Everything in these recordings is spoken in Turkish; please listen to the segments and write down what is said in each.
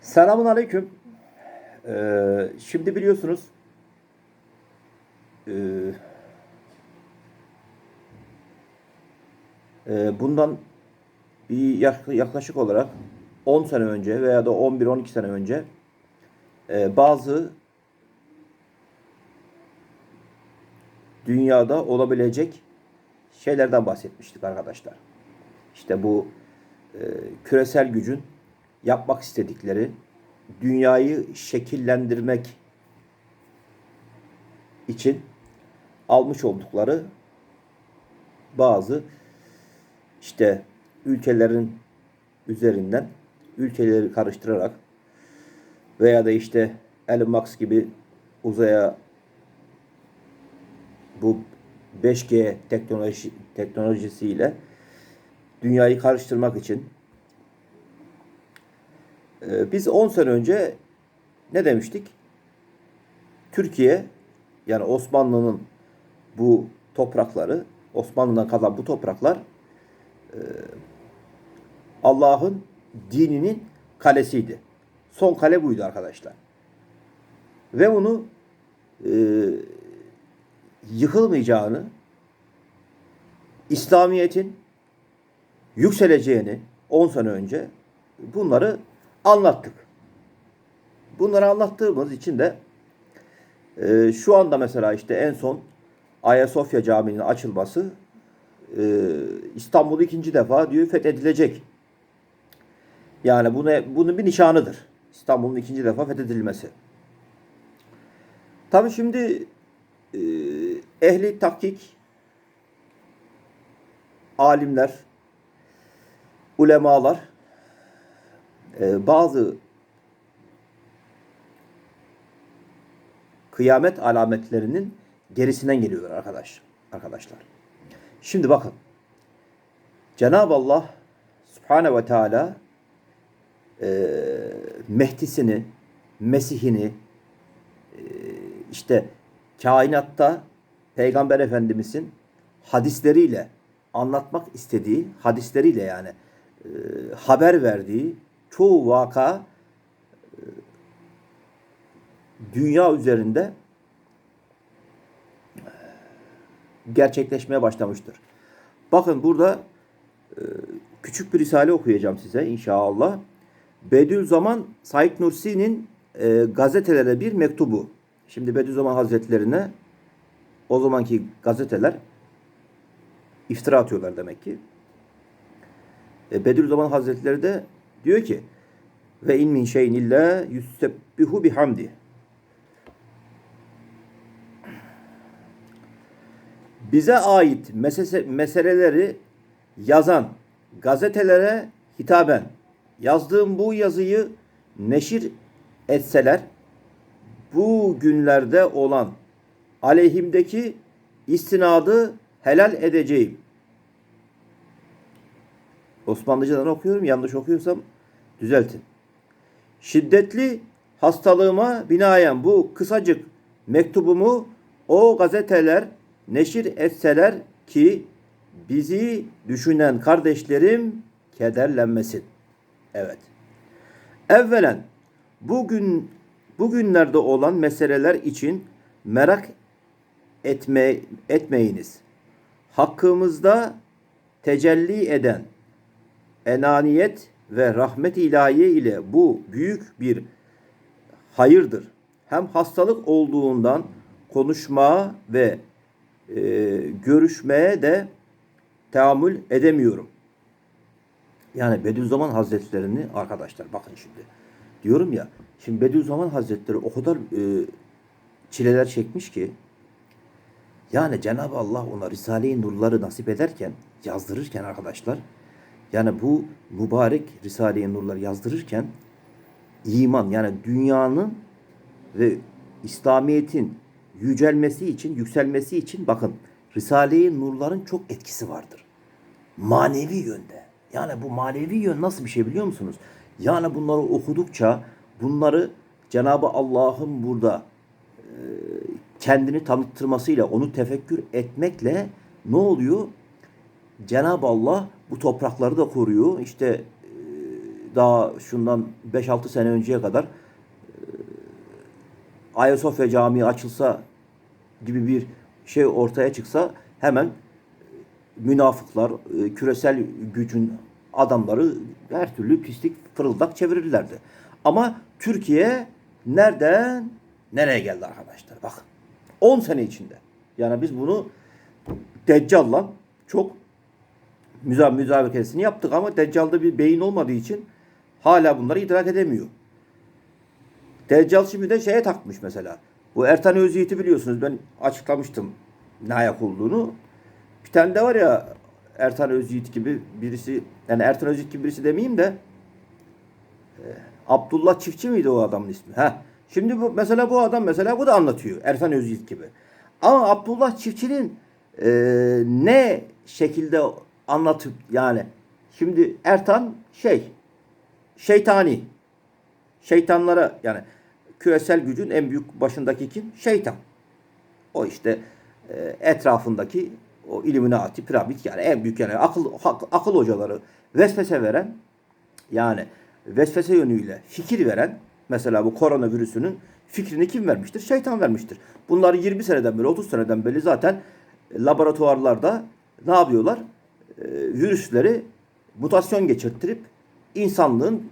Selamun Aleyküm. Ee, şimdi biliyorsunuz e, bundan bir yak- yaklaşık olarak 10 sene önce veya da 11-12 sene önce e, bazı dünyada olabilecek şeylerden bahsetmiştik arkadaşlar. İşte bu e, küresel gücün yapmak istedikleri, dünyayı şekillendirmek için almış oldukları bazı işte ülkelerin üzerinden ülkeleri karıştırarak veya da işte Elon Musk gibi uzaya bu 5G teknoloji teknolojisiyle dünyayı karıştırmak için ee, biz 10 sene önce ne demiştik? Türkiye yani Osmanlı'nın bu toprakları, Osmanlı'dan kalan bu topraklar e, Allah'ın dininin kalesiydi. Son kale buydu arkadaşlar. Ve bunu e, yıkılmayacağını, İslamiyet'in yükseleceğini 10 sene önce bunları anlattık. Bunları anlattığımız için de e, şu anda mesela işte en son Ayasofya Camii'nin açılması e, İstanbul ikinci defa diyor fethedilecek. Yani bu ne, bunun bir nişanıdır. İstanbul'un ikinci defa fethedilmesi. Tabii şimdi e, ehli tahkik alimler, ulemalar e, bazı kıyamet alametlerinin gerisinden geliyorlar arkadaş arkadaşlar. Şimdi bakın. Cenab-ı Allah Subhanahu ve Teala e, Mehdisini, Mesihini e, işte kainatta Peygamber Efendimizin hadisleriyle anlatmak istediği, hadisleriyle yani e, haber verdiği çoğu vaka e, dünya üzerinde e, gerçekleşmeye başlamıştır. Bakın burada e, küçük bir risale okuyacağım size inşallah. Bediüzzaman Said Nursi'nin gazetelere bir mektubu. Şimdi Bediüzzaman Hazretlerine o zamanki gazeteler iftira atıyorlar demek ki. E, Bediüzzaman Hazretleri de diyor ki ve in min şeyin illa yusebbihu bihamdi. Bize ait mesele, meseleleri yazan gazetelere hitaben yazdığım bu yazıyı neşir etseler bu günlerde olan aleyhimdeki istinadı helal edeceğim. Osmanlıcadan okuyorum. Yanlış okuyorsam düzeltin. Şiddetli hastalığıma binaen bu kısacık mektubumu o gazeteler neşir etseler ki bizi düşünen kardeşlerim kederlenmesin. Evet. Evvelen bugün bugünlerde olan meseleler için merak etme, etmeyiniz. Hakkımızda tecelli eden enaniyet ve rahmet ilahiye ile bu büyük bir hayırdır. Hem hastalık olduğundan konuşmaya ve e, görüşmeye de tahammül edemiyorum. Yani Bediüzzaman Hazretlerini arkadaşlar bakın şimdi diyorum ya şimdi Bediüzzaman Hazretleri o kadar e, çileler çekmiş ki yani Cenab-ı Allah ona Risale-i Nurları nasip ederken yazdırırken arkadaşlar yani bu mübarek Risale-i Nurlar yazdırırken iman yani dünyanın ve İslamiyet'in yücelmesi için, yükselmesi için bakın Risale-i Nurların çok etkisi vardır. Manevi yönde. Yani bu manevi yön nasıl bir şey biliyor musunuz? Yani bunları okudukça bunları Cenab-ı Allah'ın burada e, kendini tanıttırmasıyla, onu tefekkür etmekle ne oluyor? Cenab-ı Allah bu toprakları da koruyor. İşte e, daha şundan 5-6 sene önceye kadar e, Ayasofya Camii açılsa gibi bir şey ortaya çıksa hemen münafıklar, e, küresel gücün adamları her türlü pislik fırıldak çevirirlerdi. Ama Türkiye nereden nereye geldi arkadaşlar? Bakın 10 sene içinde. Yani biz bunu Deccal'la çok müza müzakeresini yaptık ama Deccal'da bir beyin olmadığı için hala bunları idrak edemiyor. Deccal şimdi de şeye takmış mesela. Bu Ertan Özyiğit'i biliyorsunuz. Ben açıklamıştım ne ayak olduğunu. Bir tane de var ya Ertan Özyiğit gibi birisi yani Ertan Özyiğit gibi birisi demeyeyim de e, Abdullah Çiftçi miydi o adamın ismi? Ha. Şimdi bu mesela bu adam mesela bu da anlatıyor Ertan Özyiğit gibi. Ama Abdullah Çiftçi'nin e, ne şekilde anlatıp yani şimdi Ertan şey şeytani şeytanlara yani küresel gücün en büyük başındaki kim? Şeytan. O işte e, etrafındaki o Illuminati, piramit yani en büyük yani akıl akıl hocaları vesvese veren yani vesvese yönüyle fikir veren mesela bu koronavirüsünün fikrini kim vermiştir? Şeytan vermiştir. Bunları 20 seneden beri 30 seneden beri zaten laboratuvarlarda ne yapıyorlar? E, virüsleri mutasyon geçirttirip insanlığın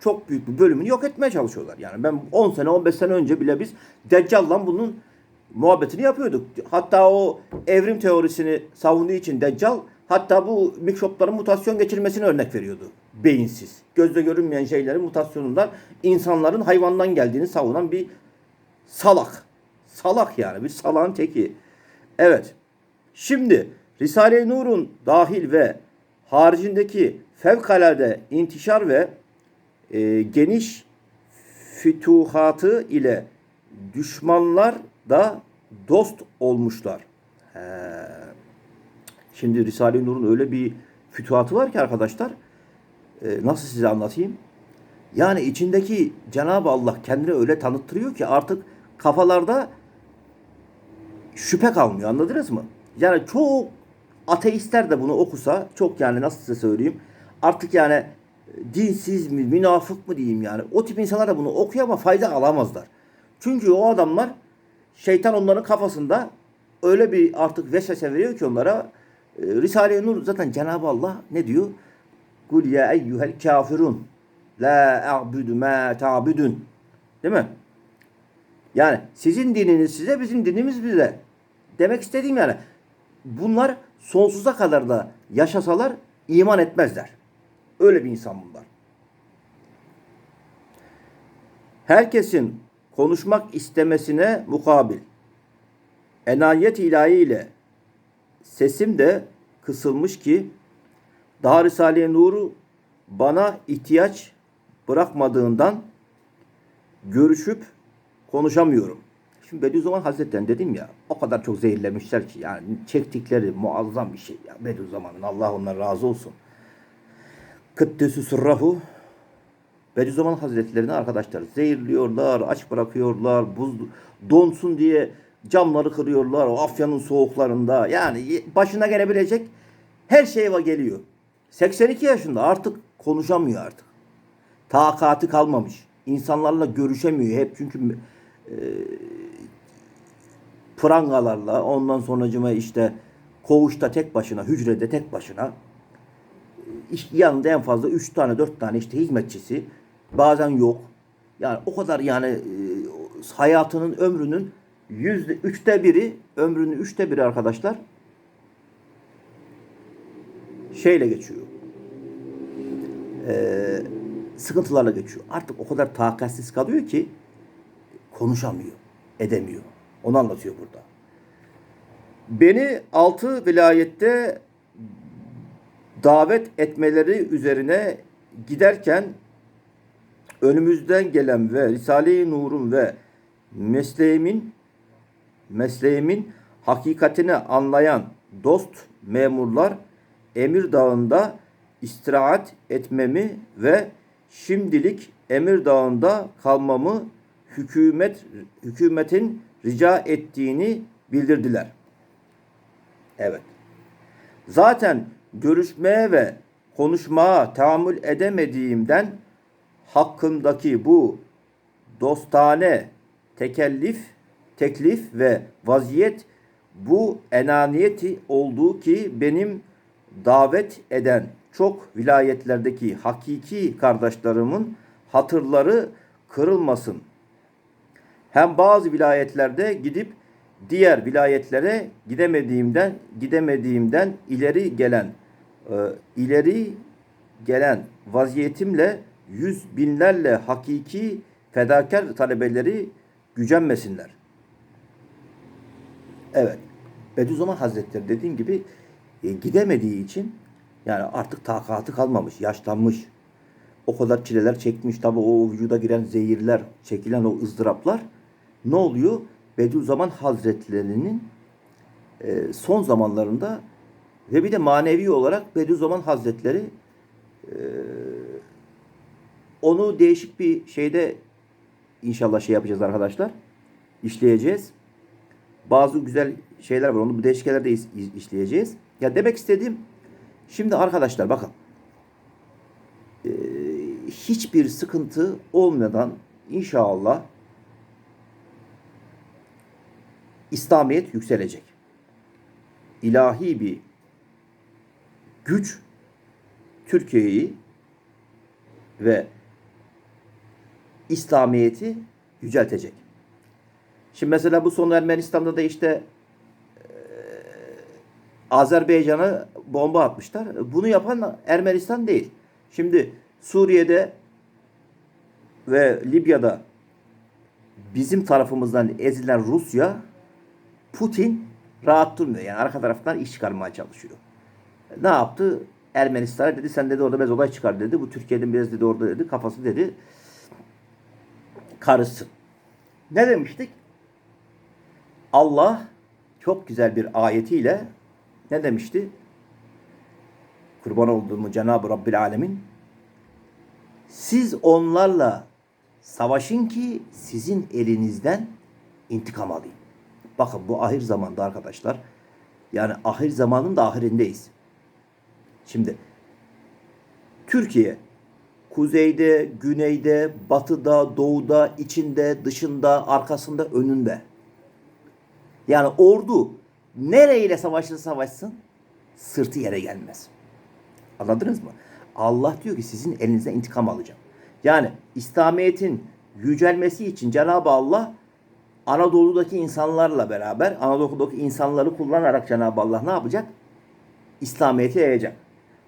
çok büyük bir bölümünü yok etmeye çalışıyorlar. Yani ben 10 sene 15 sene önce bile biz Deccal'la bunun muhabbetini yapıyorduk. Hatta o evrim teorisini savunduğu için Deccal hatta bu mikropların mutasyon geçirmesine örnek veriyordu. Beyinsiz. Gözle görünmeyen şeylerin mutasyonundan insanların hayvandan geldiğini savunan bir salak. Salak yani bir salağın teki. Evet. Şimdi Risale-i Nur'un dahil ve haricindeki fevkalade intişar ve e, geniş fütuhatı ile düşmanlar da dost olmuşlar. He. Şimdi Risale-i Nur'un öyle bir fütuhatı var ki arkadaşlar. e, nasıl size anlatayım? Yani içindeki Cenab-ı Allah kendini öyle tanıttırıyor ki artık kafalarda şüphe kalmıyor. Anladınız mı? Yani çok ateistler de bunu okusa çok yani nasıl size söyleyeyim artık yani e, dinsiz mi münafık mı diyeyim yani o tip insanlar da bunu okuyor ama fayda alamazlar. Çünkü o adamlar şeytan onların kafasında öyle bir artık vesvese veriyor ki onlara e, Risale-i Nur zaten Cenab-ı Allah ne diyor? Kul ya eyyuhel kafirun la a'budu ma ta'budun. Değil mi? Yani sizin dininiz size, bizim dinimiz bize. Demek istediğim yani bunlar sonsuza kadar da yaşasalar iman etmezler. Öyle bir insan bunlar. Herkesin konuşmak istemesine mukabil enayet ilahi ile sesim de kısılmış ki daha Risale-i Nur'u bana ihtiyaç bırakmadığından görüşüp konuşamıyorum. Şimdi Bediüzzaman Hazretleri'nin dedim ya o kadar çok zehirlemişler ki yani çektikleri muazzam bir şey ya Bediüzzaman'ın Allah ondan razı olsun. Kıddüsü sırrahu Bediüzzaman Hazretleri'ni arkadaşlar zehirliyorlar, aç bırakıyorlar, buz donsun diye camları kırıyorlar o Afya'nın soğuklarında. Yani başına gelebilecek her şey var geliyor. 82 yaşında artık konuşamıyor artık. Takati kalmamış. İnsanlarla görüşemiyor hep çünkü e, prangalarla ondan sonracıma işte koğuşta tek başına, hücrede tek başına yanında en fazla 3 tane 4 tane işte hizmetçisi bazen yok. Yani o kadar yani e, hayatının ömrünün yüzde üçte biri ömrünün üçte biri arkadaşlar şeyle geçiyor. Ee, sıkıntılarla geçiyor. Artık o kadar takatsiz kalıyor ki konuşamıyor, edemiyor. Onu anlatıyor burada. Beni altı vilayette davet etmeleri üzerine giderken önümüzden gelen ve Risale-i Nur'un ve mesleğimin mesleğimin hakikatini anlayan dost memurlar Emir Dağı'nda istirahat etmemi ve şimdilik Emir Dağı'nda kalmamı hükümet hükümetin rica ettiğini bildirdiler. Evet. Zaten görüşmeye ve konuşmaya tahammül edemediğimden hakkımdaki bu dostane tekellif, teklif ve vaziyet bu enaniyeti olduğu ki benim davet eden çok vilayetlerdeki hakiki kardeşlerimin hatırları kırılmasın. Hem bazı vilayetlerde gidip diğer vilayetlere gidemediğimden gidemediğimden ileri gelen e, ileri gelen vaziyetimle yüz binlerle hakiki fedakar talebeleri gücenmesinler. Evet. Bediüzzaman Hazretleri dediğim gibi e, gidemediği için yani artık takatı kalmamış, yaşlanmış. O kadar çileler çekmiş. Tabi o vücuda giren zehirler, çekilen o ızdıraplar ne oluyor? Bediüzzaman Hazretleri'nin e, son zamanlarında ve bir de manevi olarak Bediüzzaman Hazretleri e, onu değişik bir şeyde inşallah şey yapacağız arkadaşlar. İşleyeceğiz. Bazı güzel şeyler var. Onu bu değişkelerde işleyeceğiz. Ya demek istediğim şimdi arkadaşlar bakın Ee, hiçbir sıkıntı olmadan inşallah İslamiyet yükselecek. İlahi bir güç Türkiye'yi ve İslamiyet'i yüceltecek. Şimdi mesela bu son Ermenistan'da da işte Azerbaycan'a bomba atmışlar. Bunu yapan Ermenistan değil. Şimdi Suriye'de ve Libya'da bizim tarafımızdan ezilen Rusya Putin rahat durmuyor. Yani arka taraftan iş çıkarmaya çalışıyor. Ne yaptı? Ermenistan'a dedi sen dedi orada bez olay çıkar dedi. Bu Türkiye'den biraz dedi orada dedi. Kafası dedi karışsın. Ne demiştik? Allah çok güzel bir ayetiyle ne demişti? Kurban olduğumu Cenab-ı Rabbil Alemin siz onlarla savaşın ki sizin elinizden intikam alayım. Bakın bu ahir zamanda arkadaşlar. Yani ahir zamanın da ahirindeyiz. Şimdi Türkiye kuzeyde, güneyde, batıda, doğuda, içinde, dışında, arkasında, önünde. Yani ordu nereyle savaşırsa savaşsın sırtı yere gelmez. Anladınız mı? Allah diyor ki sizin elinizden intikam alacağım. Yani İslamiyet'in yücelmesi için Cenab-ı Allah Anadolu'daki insanlarla beraber Anadolu'daki insanları kullanarak Cenab-ı Allah ne yapacak? İslamiyet'i yayacak.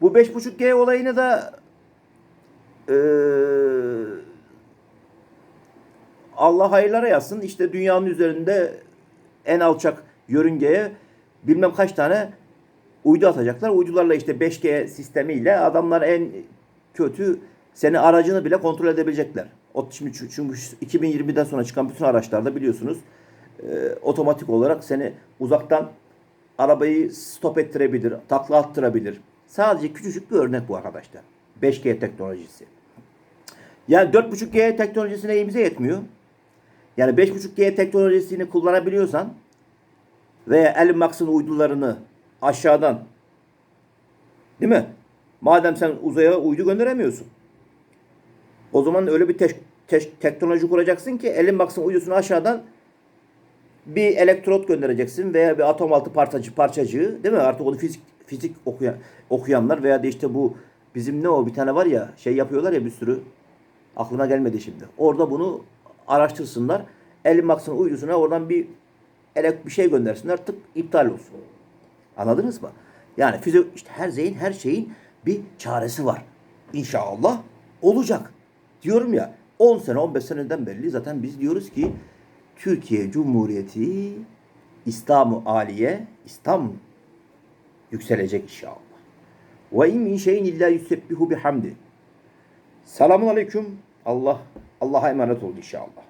Bu 5.5G olayını da eee, Allah hayırlara yazsın. İşte dünyanın üzerinde en alçak yörüngeye bilmem kaç tane uydu atacaklar. Uydularla işte 5G sistemiyle adamlar en kötü seni aracını bile kontrol edebilecekler. O şimdi çü- çünkü 2020'den sonra çıkan bütün araçlarda biliyorsunuz e, otomatik olarak seni uzaktan arabayı stop ettirebilir, takla attırabilir. Sadece küçücük bir örnek bu arkadaşlar. 5G teknolojisi. Yani 4.5G teknolojisine elimize yetmiyor. Yani 5.5G teknolojisini kullanabiliyorsan veya Elon Musk'ın uydularını aşağıdan değil mi? Madem sen uzaya uydu gönderemiyorsun. O zaman öyle bir te- te- teknoloji kuracaksın ki Elon Musk'ın uydusunu aşağıdan bir elektrot göndereceksin veya bir atom altı parçacı parçacığı değil mi? Artık onu fizik fizik okuyan okuyanlar veya da işte bu bizim ne o bir tane var ya şey yapıyorlar ya bir sürü aklıma gelmedi şimdi. Orada bunu araştırsınlar. Elon Musk'ın uydusuna oradan bir elek bir şey göndersinler tık iptal olsun. Anladınız mı? Yani füze işte her şeyin her şeyin bir çaresi var. İnşallah olacak. Diyorum ya 10 sene 15 seneden belli zaten biz diyoruz ki Türkiye Cumhuriyeti İslam-ı Aliye İslam yükselecek inşallah. Ve in min şeyin illa yusebbihu bihamdi. Selamun aleyküm. Allah Allah'a emanet olun inşallah.